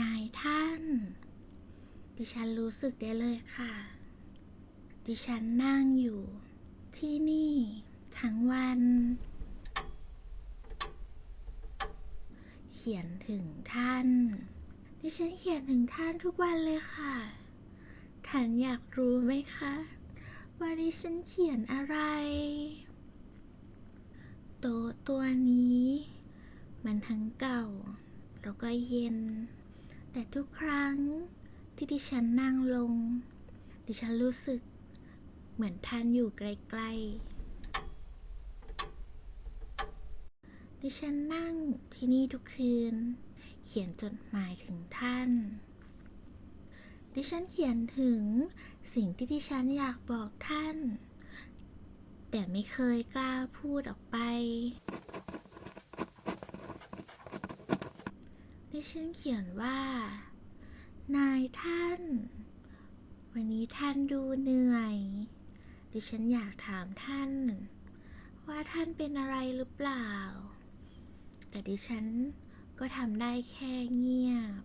นายท่าน ดิฉันรู้สึกได้เลยค่ะ ดิฉันนั่งอยู่ ที่นี่ ทั้งวัน เขียนถึงท่าน ดิฉันเขียนถึงท่านทุกวันเลยค่ะ ท่านอยากรู้ไหมคะ ว่าดิฉันเขียนอะไร โต๊ะตัวนี้ มันทั้งเก่า แล้วก็เย็น แต่ทุกครั้งที่ดิฉันนั่งลง ดิฉันรู้สึกเหมือนท่านอยู่ใกล้ๆ ดิฉันนั่งที่นี่ทุกคืน เขียนจดหมายถึงท่าน ดิฉันเขียนถึงสิ่งที่ดิฉันอยากบอกท่าน แต่ไม่เคยกล้าพูดออกไป ดิฉันเขียนว่า นายท่าน วันนี้ท่านดูเหนื่อย ดิฉันอยากถามท่าน ว่าท่านเป็นอะไรหรือเปล่า แต่ดิฉันก็ทำได้แค่เงียบ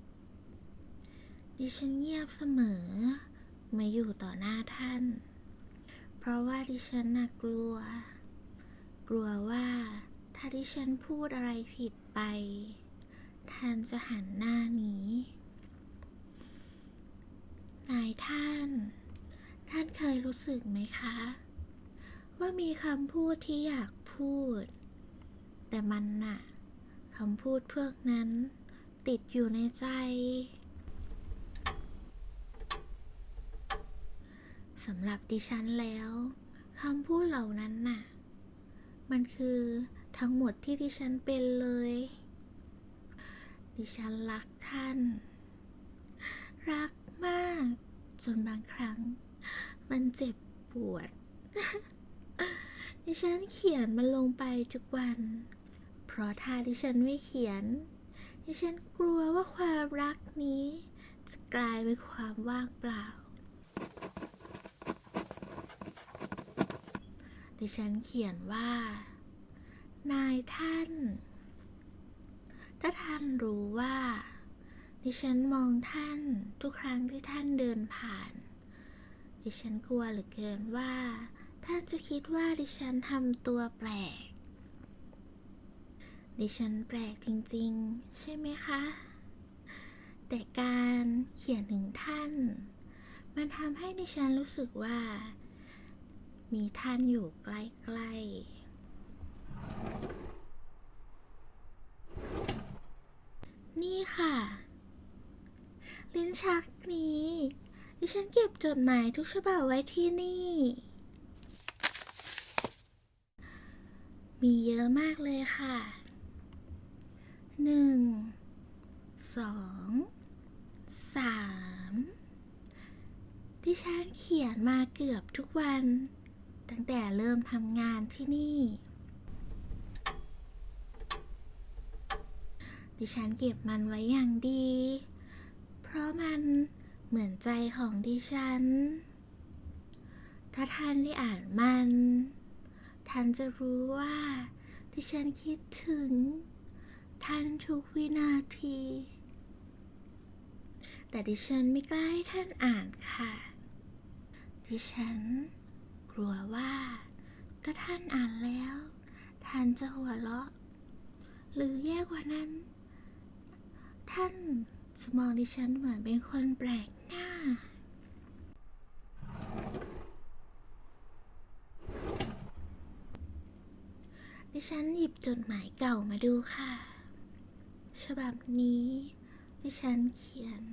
ดิฉันเงียบเสมอมื่ออยู่ต่อหน้าท่าน เพราะว่าดิฉันน่ะกลัว กลัวว่าถ้าดิฉันพูดอะไรผิดไป แทนจะหันหน้าหนีนายท่าน ท่านเคยรู้สึกไหมคะ ว่ามีคำพูดที่อยากพูด แต่มันน่ะคำพูดพวกนั้น ติดอยู่ในใจ สำหรับดิฉันแล้วคำพูดเหล่านั้นน่ะ มันคือทั้งหมดที่ดิฉันเป็นเลย ดิฉันรักท่าน รักมาก จนบางครั้ง มันเจ็บปวด ดิฉันเขียนมันลงไปทุกวัน เพราะถ้าดิฉันไม่เขียน ดิฉันกลัวว่าความรักนี้ จะกลายเป็นความว่างเปล่า ดิฉันเขียนว่า นายท่าน ถ้าท่านรู้ว่า ดิฉันมองท่านทุกครั้งที่ท่านเดินผ่าน ดิฉันกลัวเหลือเกินว่า ท่านจะคิดว่าดิฉันทำตัวแปลก ดิฉันแปลกจริงๆ ใช่ไหมคะ แต่การเขียนถึงท่าน มันทำให้ดิฉันรู้สึกว่า มีท่านอยู่ใกล้ๆ นี่ค่ะ ลิ้นชักนี้ ดิฉันเก็บจดหมายทุกฉบับไว้ที่นี่ มีเยอะมากเลยค่ะ หนึ่ง สอง สามดิฉันเขียนมาเกือบทุกวัน ตั้งแต่เริ่มทำงานที่นี่ ดิฉันเก็บมันไว้อย่างดี เพราะมันเหมือนใจของดิฉัน ถ้าท่านได้อ่านมัน ท่านจะรู้ว่าดิฉันคิดถึง ท่านทุกวินาที แต่ดิฉันไม่กล้าให้ท่านอ่านค่ะ ดิฉันกลัวว่าถ้าท่านอ่านแล้ว ท่านจะหัวเราะ หรือแย่กว่านั้น ท่านจะมองดิฉันเหมือนเป็นคนแปลกหน้า ดิฉันหยิบจดหมายเก่ามาดูค่ะ ฉบับนี้ ดิฉันเขียน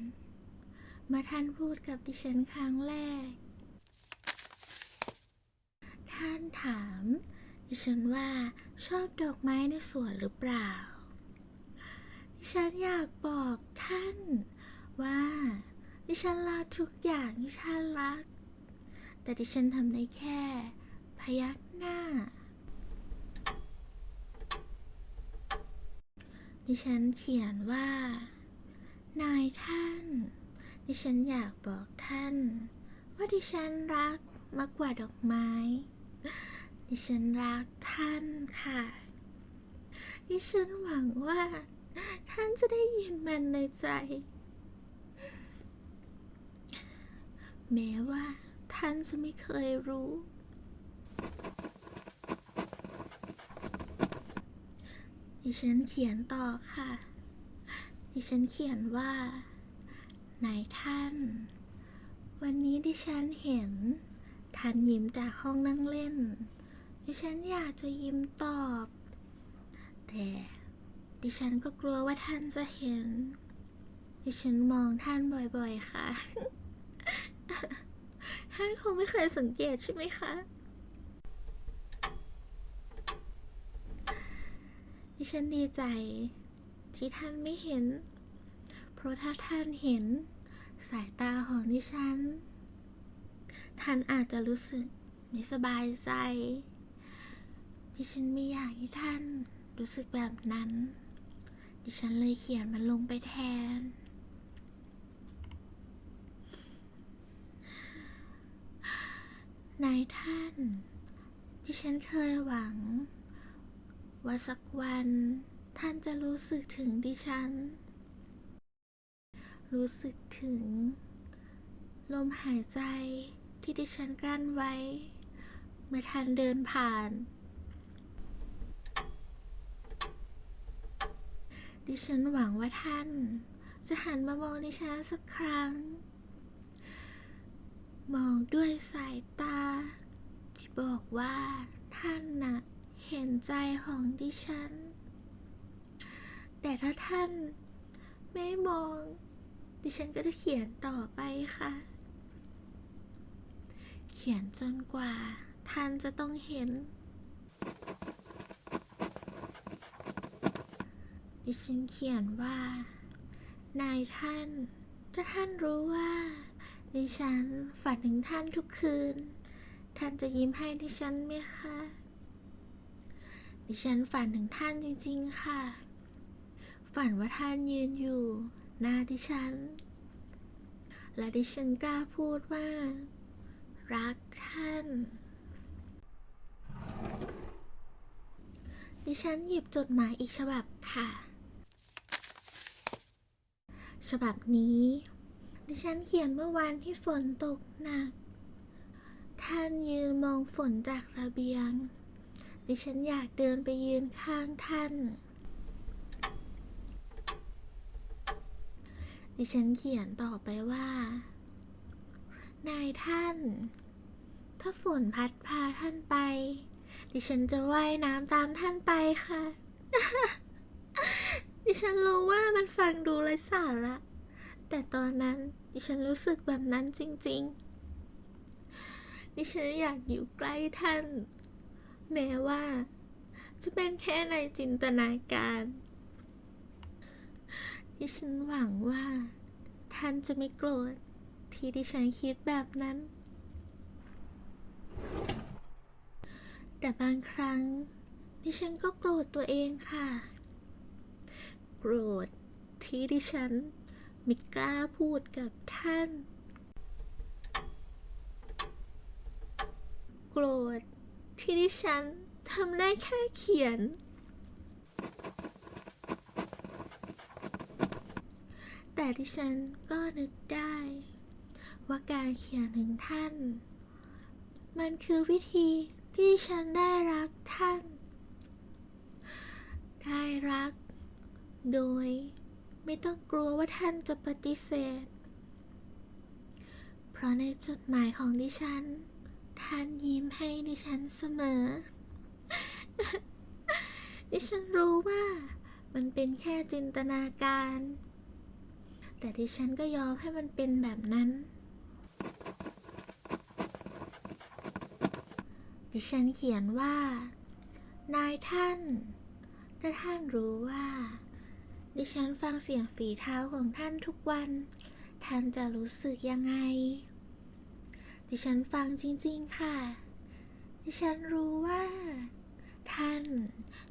มื่อท่านพูดกับดิฉันครั้งแรก ท่านถาม ดิฉันว่าชอบดอกไม้ในสวนหรือเปล่า ฉันอยากบอกท่านว่า ดิฉันรักทุกอย่างที่ท่านรัก แต่ดิฉันทำได้แค่ พยักหน้า ดิฉันเขียนว่า นายท่าน ดิฉันอยากบอกท่าน ว่าดิฉันรักมากกว่าดอกไม้ ดิฉันรักท่านค่ะ ดิฉันหวังว่า ท่านจะได้ยินมันในใจ แม้ว่าท่านจะไม่เคยรู้ ดิฉันเขียนต่อค่ะ ดิฉันเขียนว่านายท่าน วันนี้ดิฉันเห็น ท่านยิ้มจากห้องนั่งเล่น ดิฉันอยากจะยิ้มตอบ แต่ ดิฉันก็กลัวว่าท่านจะเห็น ดิฉันมองท่านบ่อยๆค่ะ ท่านคงไม่เคยสังเกตใช่ไหมคะ ดิฉันดีใจ ที่ท่านไม่เห็น เพราะถ้าท่านเห็น สายตาของดิฉัน ท่านอาจจะรู้สึกไม่สบายใจดิฉันไม่อยากให้ท่านรู้สึกแบบนั้น ดิฉันเลยเขียนมันลงไปแทน นายท่าน ดิฉันเคยหวัง ว่าสักวันท่านจะรู้สึกถึงดิฉัน รู้สึกถึง ลมหายใจที่ดิฉันกลั้นไว้ เมื่อท่านเดินผ่าน ดิฉันหวังว่าท่าน จะหันมามองดิฉันสักครั้ง มองด้วยสายตา ที่บอกว่าท่านน่ะเห็นใจของดิฉัน แต่ถ้าท่านไม่มอง ดิฉันก็จะเขียนต่อไปค่ะ เขียนจนกว่าท่านจะต้องเห็น ดิฉันเขียนว่า นายท่าน ถ้าท่านรู้ว่า ดิฉันฝันถึงท่านทุกคืน ท่านจะยิ้มให้ดิฉันไหมคะ ดิฉันฝันถึงท่านจริงๆค่ะ ฝันว่าท่านยืนอยู่ หน้าดิฉัน และดิฉันกล้าพูดว่า รักท่านดิฉันหยิบจดหมายอีกฉบับค่ะ ฉบับนี้ ดิฉันเขียนเมื่อวานที่ฝนตกหนัก ท่านยืนมองฝนจากระเบียง ดิฉันอยากเดินไปยืนข้างท่าน ดิฉันเขียนต่อไปว่า นายท่าน ถ้าฝนพัดพาท่านไป ดิฉันจะว่ายน้ำตามท่านไปค่ะ ดิฉันรู้ว่ามันฟังดูไร้สาระแต่ตอนนั้นดิฉันรู้สึกแบบนั้นจริง ๆ ดิฉันอยากอยู่ใกล้ท่าน แม้ว่า จะเป็นแค่ในจินตนาการ ดิฉันหวังว่า ท่านจะไม่โกรธที่ดิฉันคิดแบบนั้น แต่บางครั้งดิฉันก็โกรธตัวเองค่ะ โกรธที่ดิฉันไม่กล้าพูดกับท่าน โกรธ ที่ดิฉันทำได้แค่เขียน แต่ดิฉันก็นึกได้ ว่าการเขียนถึงท่าน มันคือวิธีที่ฉันได้รักท่าน ได้รัก โดยไม่ต้องกลัวว่าท่านจะปฏิเสธ เพราะในจดหมายของดิฉัน ท่านยิ้มให้ดิฉันเสมอ ดิฉันรู้ว่ามันเป็นแค่จินตนาการ แต่ดิฉันก็ยอมให้มันเป็นแบบนั้น ดิฉันเขียนว่า นายท่าน ถ้าท่านรู้ว่า ดิฉันฟังเสียงฝีเท้าของท่านทุกวัน ท่านจะรู้สึกยังไง ดิฉันฟังจริงๆค่ะ ดิฉันรู้ว่า ท่าน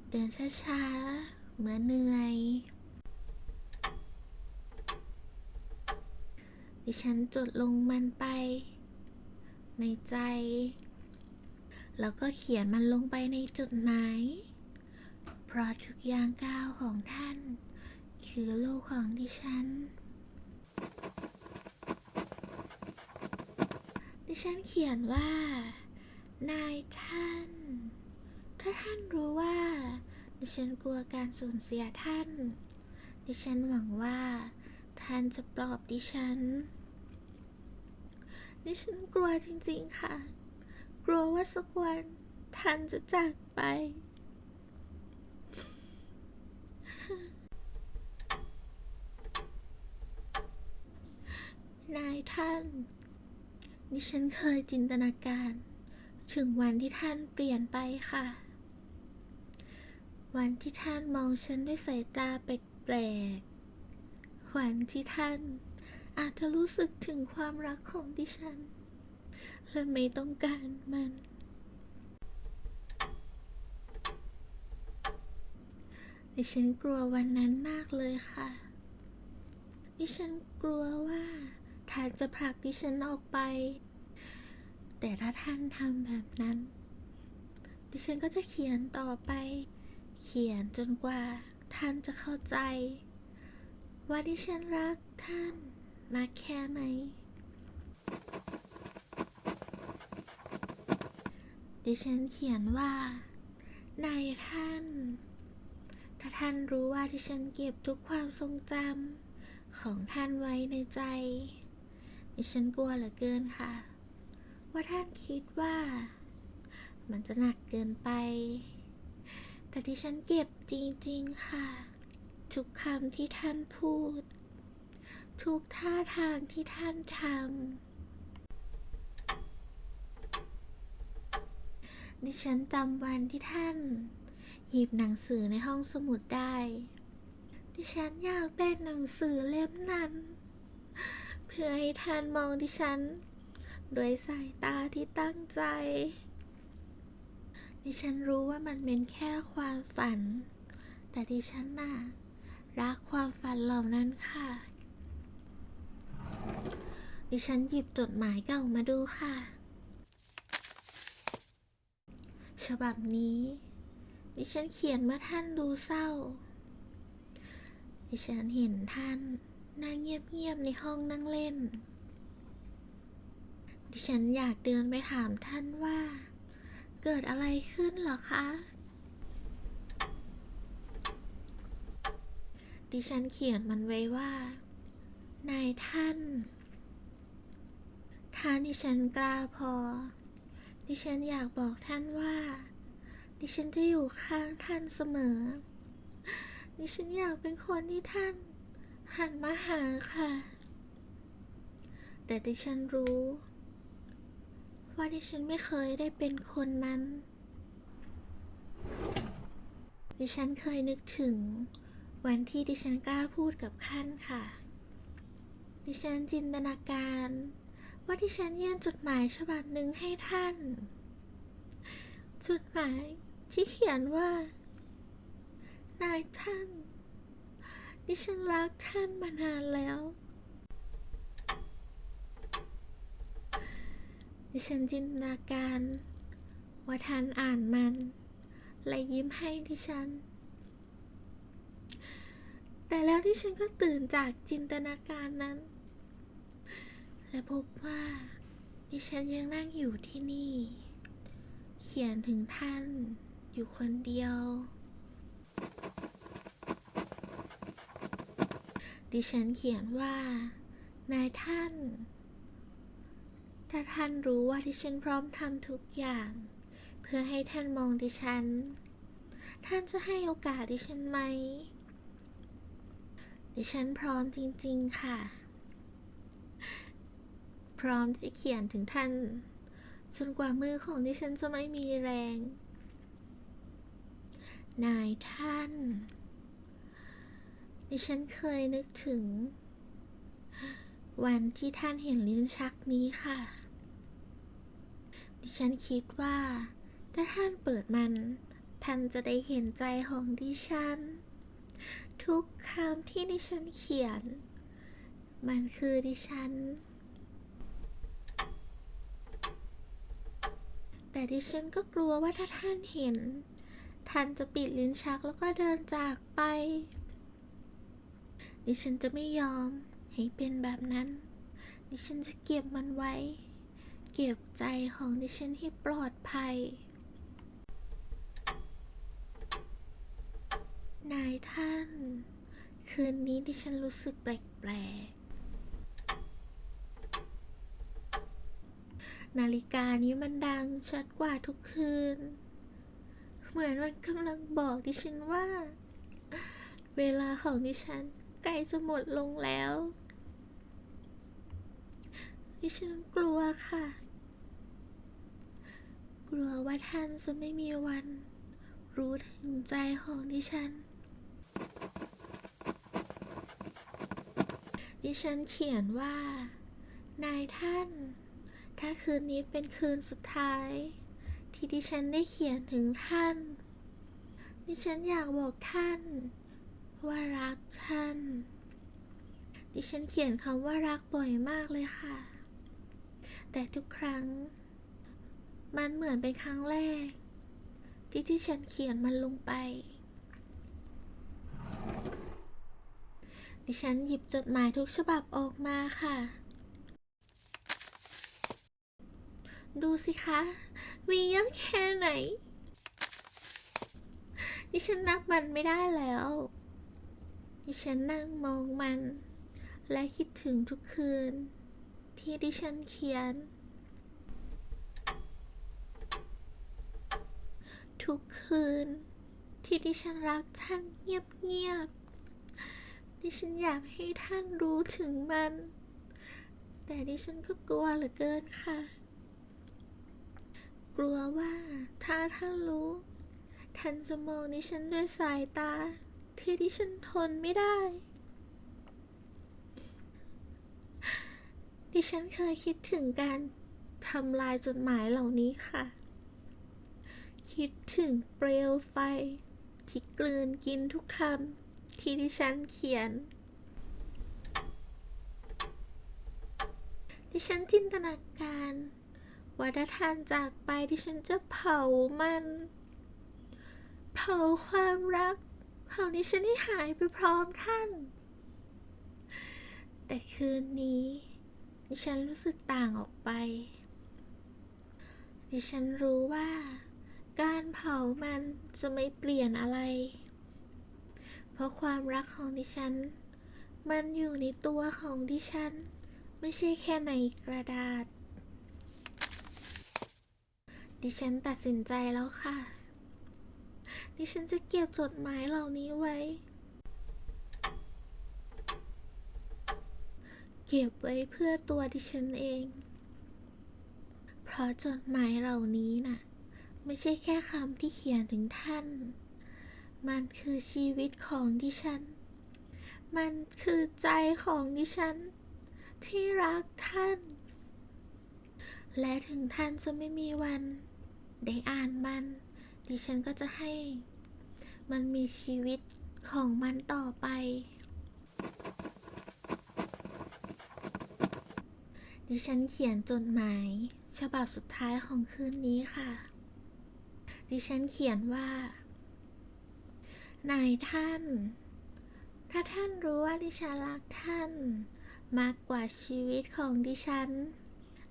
เดินช้าๆ เหมือนเหนื่อย ดิฉันจดลงมันไป ในใจ แล้วก็เขียนมันลงไปในจดหมาย เพราะทุกอย่างก้าวของท่าน คือโลกของดิฉัน ดิฉันเขียนว่า นายท่าน ถ้าท่านรู้ว่า ดิฉันกลัวการสูญเสียท่าน ดิฉันหวังว่า ท่านจะปลอบดิฉัน ดิฉันกลัวจริงๆค่ะ กลัวว่าสักวันท่านจะจากไป นายท่าน ดิฉันเคยจินตนาการ ถึงวันที่ท่านเปลี่ยนไปค่ะ วันที่ท่านมองฉันด้วยสายตาแปลกๆวันที่ท่าน อาจจะรู้สึกถึงความรักของดิฉัน และไม่ต้องการมัน ดิฉันกลัววันนั้นมากเลยค่ะดิฉันกลัวว่า ท่านจะผลักดิฉันออกไป แต่ถ้าท่านทำแบบนั้น ดิฉันก็จะเขียนต่อไป เขียนจนกว่าท่านจะเข้าใจ ว่าดิฉันรักท่านมากแค่ไหน ดิฉันเขียนว่านายท่าน ถ้าท่านรู้ว่าที่ฉันเก็บทุกความทรงจำของท่านไว้ในใจ ดิฉันกลัวเหลือเกินค่ะ ว่าท่านคิดว่า มันจะหนักเกินไป แต่ดิฉันเก็บจริงๆค่ะ ทุกคำที่ท่านพูด ทุกท่าทางที่ท่านทำดิฉันจำวันที่ท่าน หยิบหนังสือในห้องสมุดได้ ดิฉันอยากเป็นหนังสือเล่มนั้น พื่อให้ท่านมองดิฉัน ด้วยสายตาที่ตั้งใจ ดิฉันรู้ว่ามันเป็นแค่ความฝัน แต่ดิฉันน่ะรักความฝันเหล่านั้นค่ะ ดิฉันหยิบจดหมายเก่ามาดูค่ะ ฉบับนี้ ดิฉันเขียนเมื่อท่านดูเศร้า ดิฉันเห็นท่าน นั่งเงียบๆในห้องนั่งเล่น ดิฉันอยากเดินไปถามท่านว่า เกิดอะไรขึ้นหรอคะ ดิฉันเขียนมันไว้ว่า นายท่าน ถ้าดิฉันกล้าพอ ดิฉันอยากบอกท่านว่า ดิฉันจะอยู่ข้างท่านเสมอ ดิฉันอยากเป็นคนที่ท่าน หันมาหาค่ะ แต่ดิฉันรู้ ว่าดิฉันไม่เคยได้เป็นคนนั้น ดิฉันเคยนึกถึง วันที่ดิฉันกล้าพูดกับท่านค่ะ ดิฉันจินตนาการ ว่าดิฉันยื่นจดหมายฉบับหนึ่งให้ท่าน จดหมายที่เขียนว่า นายท่าน ดิฉันรักท่านมานานแล้ว ดิฉันจินตนาการว่าท่านอ่านมัน และยิ้มให้ดิฉัน แต่แล้วดิฉันก็ตื่นจากจินตนาการนั้น และพบว่าดิฉันยังนั่งอยู่ที่นี่ เขียนถึงท่านอยู่คนเดียว ดิฉันเขียนว่า นายท่าน ถ้าท่านรู้ว่าดิฉันพร้อมทำทุกอย่าง เพื่อให้ท่านมองดิฉัน ท่านจะให้โอกาสดิฉันไหม ดิฉันพร้อมจริงๆค่ะ พร้อมที่จะเขียนถึงท่าน จนกว่ามือของดิฉันจะไม่มีแรง นายท่าน ดิฉันเคยนึกถึง วันที่ท่านเห็นลิ้นชักนี้ค่ะ ดิฉันคิดว่า ถ้าท่านเปิดมัน ท่านจะได้เห็นใจของดิฉัน ทุกคำที่ดิฉันเขียน มันคือดิฉัน แต่ดิฉันก็กลัวว่าถ้าท่านเห็น ท่านจะปิดลิ้นชักแล้วก็เดินจากไป ดิฉันจะไม่ยอมให้เป็นแบบนั้น ดิฉันจะเก็บมันไว้ เก็บใจของดิฉันให้ปลอดภัย นายท่าน คืนนี้ดิฉันรู้สึกแปลกๆ นาฬิกานี้มันดังชัดกว่าทุกคืน เหมือนมันกำลังบอกดิฉันว่า เวลาของดิฉัน ล้จะหมดลงแล้วดิฉันกลัวค่ะ กลัวว่าท่านจะไม่มีวัน รู้ถึงใจของดิฉัน ดิฉันเขียนว่า นายท่าน ถ้าคืนนี้เป็นคืนสุดท้าย ที่ดิฉันได้เขียนถึงท่าน ดิฉันอยากบอกท่าน ว่ารักท่าน ดิฉันเขียนคำว่ารักบ่อยมากเลยค่ะ แต่ทุกครั้ง มันเหมือนเป็นครั้งแรก ที่ที่ฉันเขียนมันลงไป ดิฉันหยิบจดหมายทุกฉบับออกมาค่ะ ดูสิคะ มีเยอะแค่ไหน ดิฉันนับมันไม่ได้แล้ว ดิฉันนั่งมองมัน และคิดถึงทุกคืน ที่ดิฉันเขียน ทุกคืน ที่ดิฉันรักท่านเงียบๆดิฉันอยากให้ท่านรู้ถึงมัน แต่ดิฉันก็กลัวเหลือเกินค่ะ กลัวว่าถ้าท่านรู้ ท่านจะมองดิฉันด้วยสายตา ที่ดิฉันทนไม่ได้ ดิฉันเคยคิดถึงการทำลายจดหมายเหล่านี้ค่ะ คิดถึงเปลวไฟ ที่กลืนกินทุกคำที่ดิฉันเขียน ดิฉันจินตนาการว่าถ้าท่านจากไปดิฉันจะเผามัน เผาความรัก ของดิฉันให้หายไปพร้อมท่าน แต่คืนนี้ ดิฉันรู้สึกต่างออกไป ดิฉันรู้ว่า การเผามันจะไม่เปลี่ยนอะไร เพราะความรักของดิฉัน มันอยู่ในตัวของดิฉัน ไม่ใช่แค่ในกระดาษ ดิฉันตัดสินใจแล้วค่ะ ดิฉันจะเก็บจดหมายเหล่านี้ไว้ เก็บไว้เพื่อตัวดิฉันเอง เพราะจดหมายเหล่านี้น่ะ ไม่ใช่แค่คำที่เขียนถึงท่าน มันคือชีวิตของดิฉัน มันคือใจของดิฉัน ที่รักท่าน และถึงท่านจะไม่มีวันได้อ่านมัน ดิฉันก็จะให้มันมีชีวิตของมันต่อไป ดิฉันเขียนจดหมาย ฉบับสุดท้ายของคืนนี้ค่ะ ดิฉันเขียนว่านายท่าน ถ้าท่านรู้ว่าดิฉันรักท่าน มากกว่าชีวิตของดิฉัน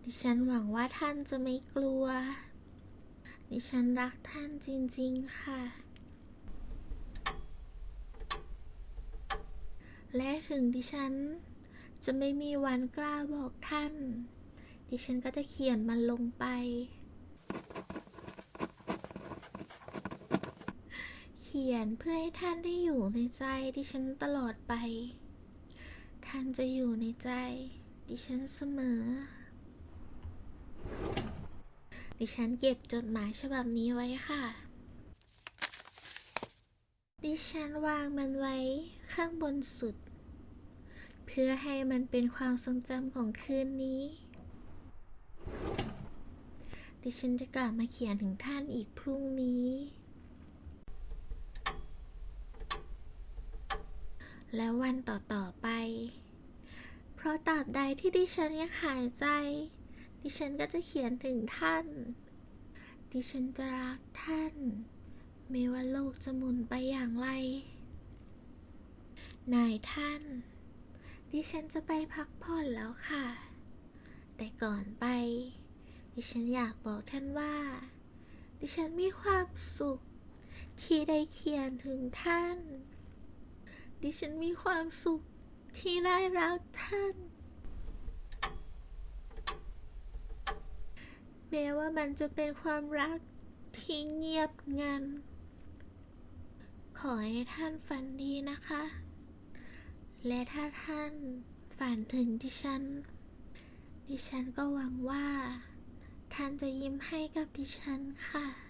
ดิฉันหวังว่าท่านจะไม่กลัว ดิฉันรักท่านจริงๆค่ะ และถึงดิฉัน จะไม่มีวันกล้าบอกท่าน ดิฉันก็จะเขียนมันลงไป เขียนเพื่อให้ท่านได้อยู่ในใจดิฉันตลอดไป ท่านจะอยู่ในใจดิฉันเสมอ ดิฉันเก็บจดหมายฉบับนี้ไว้ค่ะ ดิฉันวางมันไว้ข้างบนสุด เพื่อให้มันเป็นความทรงจำของคืนนี้ ดิฉันจะกลับมาเขียนถึงท่านอีกพรุ่งนี้ แล้ววันต่อๆไป เพราะตราบใดที่ดิฉันยังหายใจ ดิฉันก็จะเขียนถึงท่าน ดิฉันจะรักท่าน ไม่ว่าโลกจะหมุนไปอย่างไร นายท่าน ดิฉันจะไปพักผ่อนแล้วค่ะ แต่ก่อนไป ดิฉันอยากบอกท่านว่า ดิฉันมีความสุข ที่ได้เขียนถึงท่าน ดิฉันมีความสุขที่ได้รักท่าน แม้ว่ามันจะเป็นความรักที่เงียบงัน ขอให้ท่านฝันดีนะคะ และถ้าท่านฝันถึงดิฉัน ดิฉันก็หวังว่า ท่านจะยิ้มให้กับดิฉันค่ะ